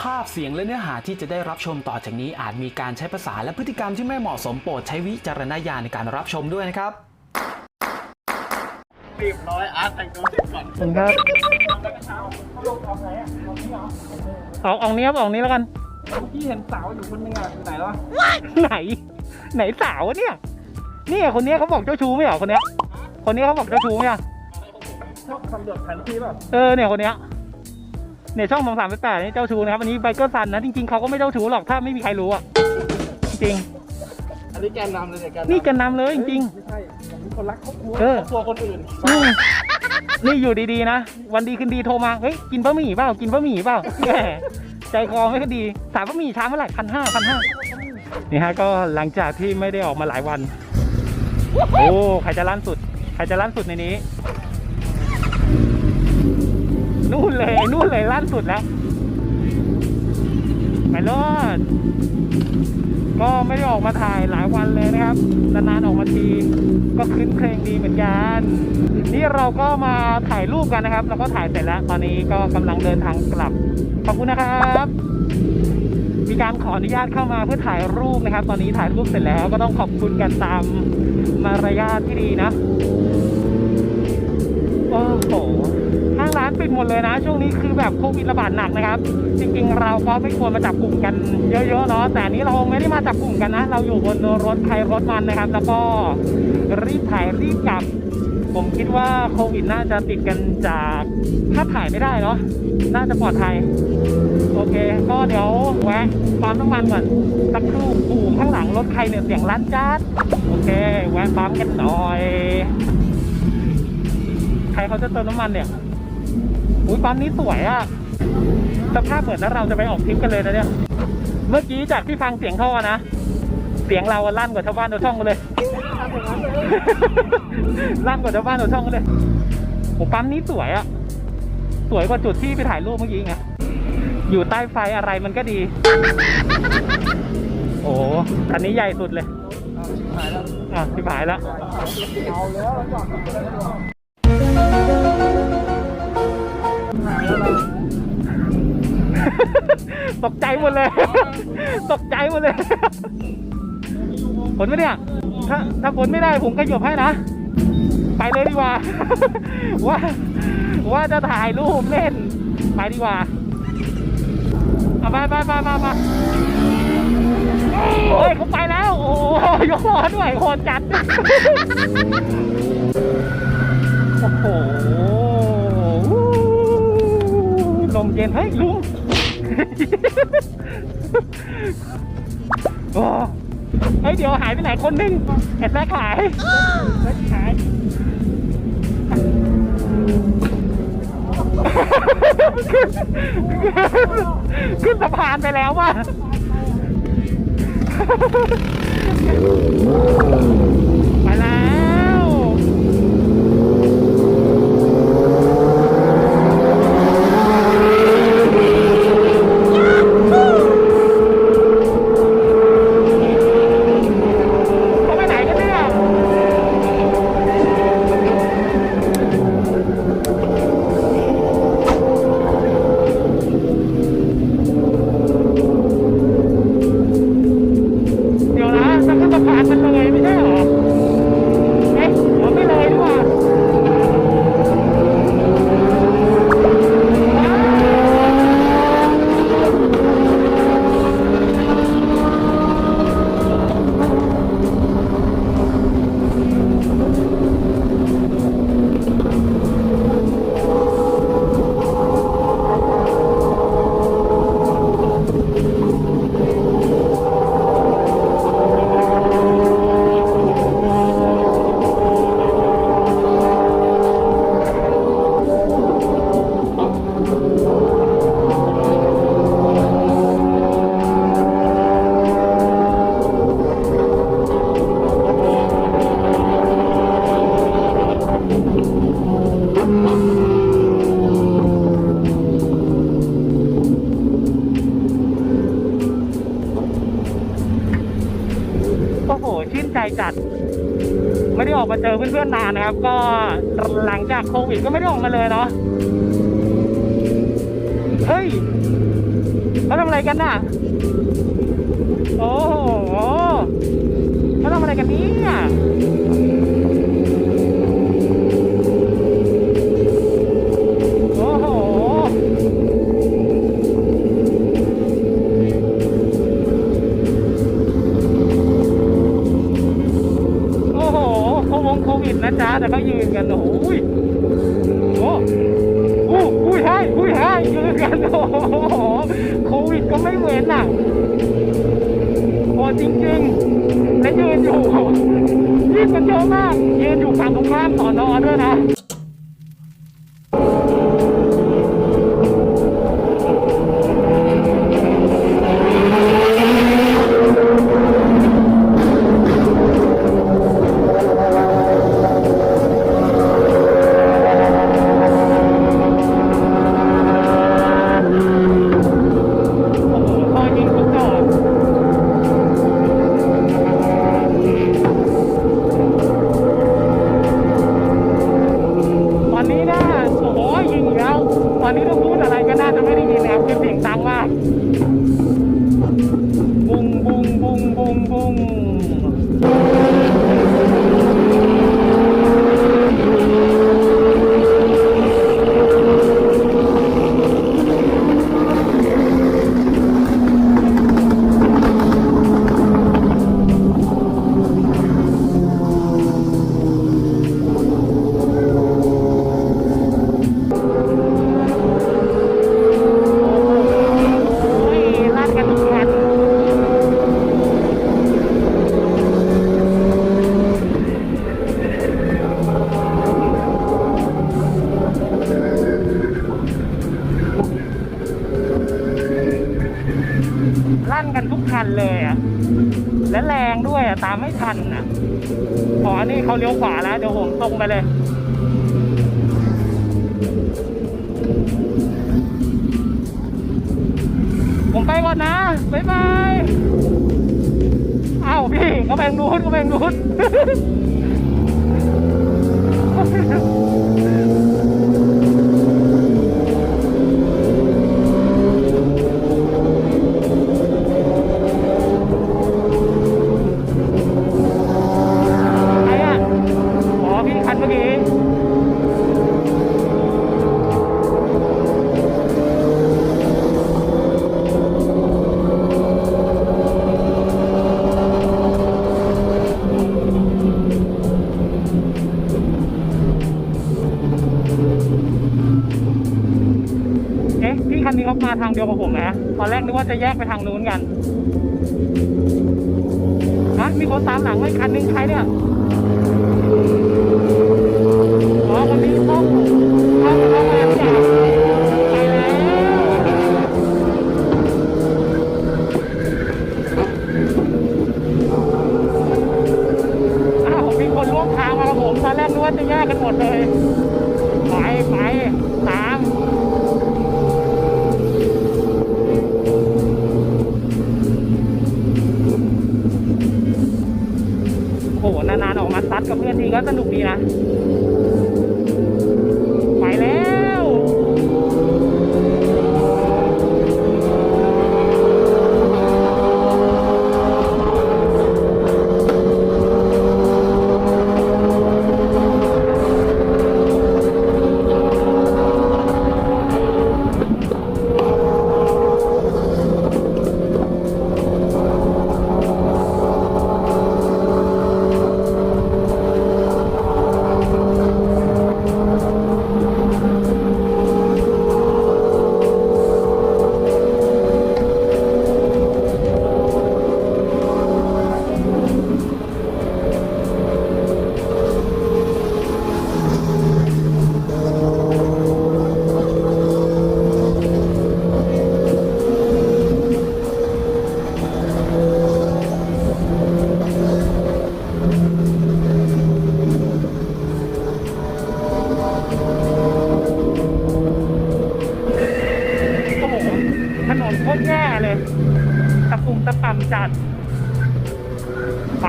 ภาพเสียงและเนื้อหาที่จะได้รับชมต่อจากนี้อาจมีการใช้ภาษาและพฤติกรรมที่ไม่เหมาะสมโปรดใช้วิจารณญาณในการรับชมด้วยนะครับเรียบร้อยอาร์ตแต่งตัวเสร็จก่อนผมครับเอาเอานี้ครับเอานี้แล้วกันพี่เห็นสาวอยู่คนนึงอะอยู่ไหนแล้วไหน ไหนสาวอะเนี่ยเนี่ยคนเนี้ยเขาบอกเจ้าชู้ไม่เหรอคนเนี้ย คนนี้เขาบอกเจ้าชู้ไหมอะชอบตำรวจแผนที่แบบเออเนี่ยคนเนี้ย เนี่ยช่องสามสามแปดนี่เจ้าชู้นะครับอันนี้ไบเกอร์ซันนะจริงๆเขาก็ไม่เจ้าชู้หรอกถ้าไม่มีใครรู้อะจริงอันนี้แกนนำเลยเนี่ยแกนๆนี่แกันนำเลยจริง ไม่ใช่ผมเป็นคนรักครอบครัวเออครอบครัวคนอื่นๆอืมนี่อยู่ดีๆนะ วันดีคืนดีโทรมาเฮ้ยกินบะหมี่เปล่ากินบะหมี่เปล่าแหมใจคอไม่ค่อยดีสามบะหมี่ช้าเมื่อไหร่พันห้าพันห้านี่ฮะก็หลังจากที่ไม่ได้ออกมาหลายวัน โอ้ใครจะลั่นสุด ใครจะลั่นสุดในนี้ นู่นเลยนู่นเลยลั่นสุดแล้วไปรอดก็ไม่ได้ออกมาถ่ายหลายวันเลยนะครับ นานๆออกมาที ก็คลื้นเครงดีเหมือนกัน นี่เราก็มาถ่ายรูปกันนะครับ แล้วก็ถ่ายเสร็จแล้ว ตอนนี้ก็กำลังเดินทางกลับ ขอบคุณนะครับ มีการขออนุญาตเข้ามาเพื่อถ่ายรูปนะครับ ตอนนี้ถ่ายรูปเสร็จแล้ว ก็ต้องขอบคุณกันตามมารยาทที่ดีนะ โอ้โหางร้านปิดหมดเลยนะ ช่วงนี้คือแบบโควิดระบาดหนักนะครับ จริงๆ เราก็ไม่ควรมาจับกลุ่มกันเยอะๆเนาะแต่นี้เราไม่ได้มาจับกลุ่มกันนะ เราอยู่บนรถใครรถมันนะครับ แล้วก็รีบถ่ายรีบกลับ ผมคิดว่าโควิดน่าจะติดกันจากถ้าถ่ายไม่ได้เนาะน่าจะปลอดภัยโอเค ก็เดี๋ยวแวะปั๊มน้ำมันก่อนสักครู่ปูข้างหลังรถใครเนี่ยเสียงลั่นจัดโอเค แวะปั๊มกันหน่อย ใครเขาจะเติมน้ำมันเนี่ย อุ้ยปั๊มนี้สวยอะสภาพเหมือนถ้าเราจะไปออกทริปกันเลยนะเนี่ย เมื่อกี้จากที่ฟังเสียงท่อนะ เสียงเราอะลั่นกว่าชาวบ้านชาวช่องกันเลยลั่นกว่าชาวบ้านชาวช่องกันเลยโอ้ปั๊มนี้สวยอะสวยกว่าจุดที่ไปถ่ายรูปเมื่อกี้ไง อยู่ใต้ไฟอะไรมันก็ดี โอ้คันนี้ใหญ่สุดเลยหายแล้วอะที่หายแล้ว หายแล้วเราตกใจหมดเลย ตกใจหมดเลย ผลไหมเนี่ย ถ้าถ้าผลไม่ได้ผมขยบให้นะ ไปเลยดีกว่า ว่า ว่าจะถ่ายรูปเล่น ไปดีกว่าเอาไปไปไปไปไปโอ้ยเขาไปแล้ว โอ้โหยกล้อด้วยโหดจัด โอ้โห นเฮ้ยลุงโอ้เฮ้ยเดี๋ยวหายไปไหนคนหนึงแอบแรกหายแรกหายขึ้นขึ้นสะพานไปแล้วว่ะ ออกมาเจอเพื่อนๆนานนะครับ ก็หลังจากโควิดก็ไม่ได้ออกมาเลยเนาะเฮ้ยเขาทำอะไรกันน่ะ โอ้โหเขาทำอะไรกันเนี่ย แต่ก็ยืนกันโอ้ยโอ้อู้อุ้ยให้อุ้ยให้ยืนกันโอ้โหโควิดก็ไม่เว้นอะโอ้จริงๆและยืนอยู่ยืนกันเยอะมากยืนอยู่ฝั่งตรงข้ามสอนอด้วยนะ ก็น่าจะไม่ได้ยินนะครับคือเสียงดังมาก ตามไม่ทันอะขออันนี้เขาเลี้ยวขวาแล้วเดี๋ยวผมตรงไปเลยผมไปก่อนนะบ๊ายบายเอ้าพี่ก็แบงนู้นก็แบงนู้น พี่คันนี้เขามาทางเดียวกับผมนะตอนแรกนึกว่าจะแยกไปทางนู้นกันฮะมีคนตามหลังมาอีกคันนึงใครเนี่ยอ๋อคนนี้เข้าเข้ คือก็สนุกดีนะ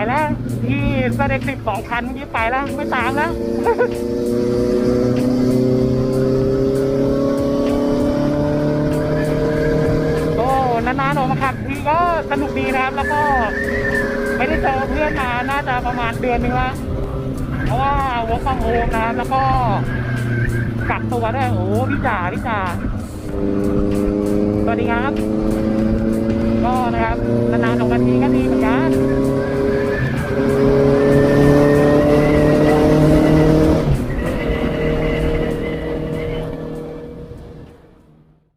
ไปแล้วพี่สเสด็จสิบสองพันเมื่อกี้ไปแล้ว ไม่ตามแล้วโอ้นานๆออกมาขับทีก็สนุกดีนะครับ แล้วก็ไม่ได้เจอเพื่อนมาน่าจะประมาณเดือนนึงละเพราะว่าวัวฟังโฮนะแล้วก็กักตัวได้โอ้พี่จ๋าพี่จ๋าสวัสดีครับ ก็นะครับนานๆออกมาทีก็ดีเหมือนกัน うん。